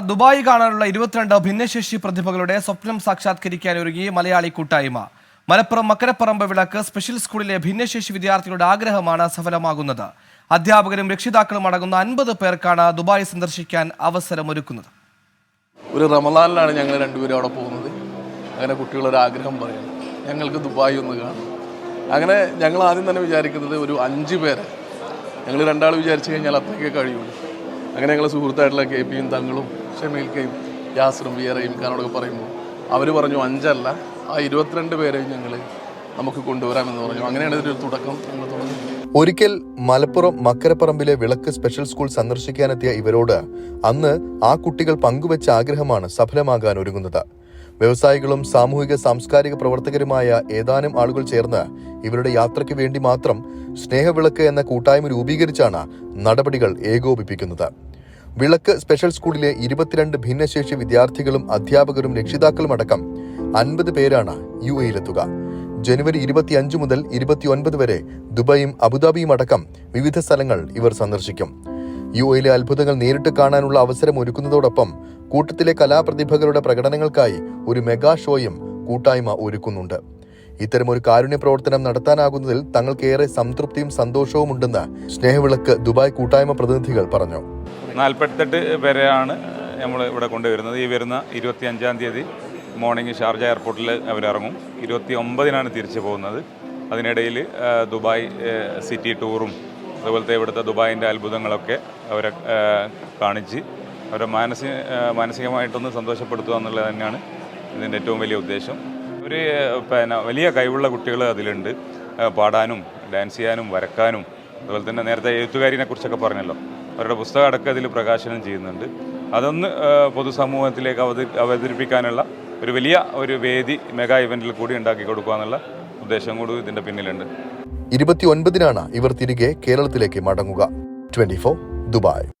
Dubai കാണാനുള്ള ഇരുപത്തിരണ്ട് ഭിന്നശേഷി പ്രതിഭകളുടെ സ്വപ്നം സാക്ഷാത്കരിക്കാൻ ഒരുങ്ങി മലയാളി കൂട്ടായ്മ. മലപ്പുറം മക്കരപ്പറമ്പ് വിളക്ക് സ്പെഷ്യൽ സ്കൂളിലെ ഭിന്നശേഷി വിദ്യാർത്ഥികളുടെ ആഗ്രഹമാണ് സഫലമാകുന്നത്. അധ്യാപകരും രക്ഷിതാക്കളും അടങ്ങുന്ന അൻപത് പേർക്കാണ് ദുബായ് സന്ദർശിക്കാൻ അവസരമൊരുക്കുന്നത്. ഒരു റമദാനിലാണ് ഞങ്ങൾ രണ്ടുപേരും അവിടെ പോകുന്നത്. അങ്ങനെ കുട്ടികളൊരു ആഗ്രഹം പറയണം. ഞങ്ങൾക്ക് ദുബായ് ഒന്ന് കാണണം. അങ്ങനെ ഞങ്ങൾ ആദ്യം തന്നെ വിചാരിക്കുന്നത് ഒരു അഞ്ച് പേരെ. ഞങ്ങൾ രണ്ടാൾ വിചാരിച്ചു കഴിഞ്ഞാൽ അത്രയ്ക്ക് കഴിയുള്ളൂ. അങ്ങനെ ഞങ്ങൾ സുഹൃത്തായിട്ടുള്ള കെ പിയും തങ്ങളും ഷമീൽക്കയും യാസറും വിയറയും കാനോടൊക്കെ പറയുമ്പോൾ അവർ പറഞ്ഞു അഞ്ചല്ല ആ ഇരുപത്തിരണ്ട് പേരെയും ഞങ്ങൾ നമുക്ക് കൊണ്ടുവരാമെന്ന് പറഞ്ഞു. അങ്ങനെയാണ് ഇതിന്റെ ഒരു തുടക്കം ഞങ്ങൾ തുടങ്ങി ഒരിക്കൽ മലപ്പുറം മക്കരപ്പറമ്പിലെ വിളക്ക് സ്പെഷ്യൽ സ്കൂൾ സന്ദർശിക്കാനെത്തിയ ഇവരോട് അന്ന് ആ കുട്ടികൾ പങ്കുവച്ച ആഗ്രഹമാണ് സഫലമാകാൻ ഒരുങ്ങുന്നത്. വ്യവസായികളും സാമൂഹിക സാംസ്കാരിക പ്രവർത്തകരുമായ ഏതാനും ആളുകൾ ചേർന്ന് ഇവരുടെ യാത്രയ്ക്ക് വേണ്ടി മാത്രം സ്നേഹവിളക്ക് എന്ന കൂട്ടായ്മ രൂപീകരിച്ചാണ് നടപടികൾ ഏകോപിപ്പിക്കുന്നത്. വിളക്ക് സ്പെഷ്യൽ സ്കൂളിലെ ഇരുപത്തിരണ്ട് ഭിന്നശേഷി വിദ്യാർത്ഥികളും അധ്യാപകരും രക്ഷിതാക്കളും അടക്കം അൻപത് പേരാണ് യു എയിലെത്തുക. ജനുവരി ഇരുപത്തിയഞ്ച് മുതൽ ഇരുപത്തിയൊൻപത് വരെ ദുബായും അബുദാബിയും അടക്കം വിവിധ സ്ഥലങ്ങൾ ഇവർ സന്ദർശിക്കും. യു എയിലെ അത്ഭുതങ്ങൾ നേരിട്ട് കാണാനുള്ള അവസരം ഒരുക്കുന്നതോടൊപ്പം കൂട്ടത്തിലെ കലാപ്രതിഭകളുടെ പ്രകടനങ്ങൾക്കായി ഒരു മെഗാ ഷോയും കൂട്ടായ്മ ഒരുക്കുന്നുണ്ട്. ഇത്തരമൊരു കാരുണ്യ പ്രവർത്തനം നടത്താനാകുന്നതിൽ തങ്ങൾക്കേറെ സംതൃപ്തിയും സന്തോഷവും ഉണ്ടെന്ന് സ്നേഹവിളക്ക് ദുബായ് കൂട്ടായ്മ പ്രതിനിധികൾ പറഞ്ഞു. നാൽപ്പത്തെട്ട് പേരെയാണ് നമ്മൾ ഇവിടെ കൊണ്ടുവരുന്നത്. ഈ വരുന്ന ഇരുപത്തി അഞ്ചാം തീയതി മോർണിംഗ് ഷാർജ എയർപോർട്ടിൽ അവരിറങ്ങും. ഇരുപത്തി ഒമ്പതിനാണ് തിരിച്ചു പോകുന്നത്. അതിനിടയിൽ ദുബായ് സിറ്റി ടൂറും അതുപോലത്തെ ഇവിടുത്തെ ദുബായിന്റെ അത്ഭുതങ്ങളൊക്കെ അവരെ കാണിച്ച് അവരെ മാനസിക മാനസികമായിട്ടൊന്ന് സന്തോഷപ്പെടുത്തുക എന്നുള്ളത് തന്നെയാണ് ഇതിന്റെ ഏറ്റവും വലിയ ഉദ്ദേശം. ഒരു പിന്നെ വലിയ കഴിവുള്ള കുട്ടികൾ അതിലുണ്ട്. പാടാനും ഡാൻസ് ചെയ്യാനും വരക്കാനും അതുപോലെ തന്നെ നേരത്തെ എഴുത്തുകാരിനെ കുറിച്ചൊക്കെ പറഞ്ഞല്ലോ. അവരുടെ പുസ്തകം അടക്കം അതിൽ പ്രകാശനം ചെയ്യുന്നുണ്ട്. അതൊന്ന് പൊതുസമൂഹത്തിലേക്ക് അവതരി അവതരിപ്പിക്കാനുള്ള ഒരു വലിയ ഒരു വേദി മെഗാ ഇവന്റിൽ കൂടി ഉണ്ടാക്കി കൊടുക്കുക എന്നുള്ള ഉദ്ദേശം കൂടി ഇതിന്റെ പിന്നിലുണ്ട്. ഇരുപത്തിയൊൻപതിനാണ് ഇവർ തിരികെ കേരളത്തിലേക്ക് മടങ്ങുക. Twenty Dubai.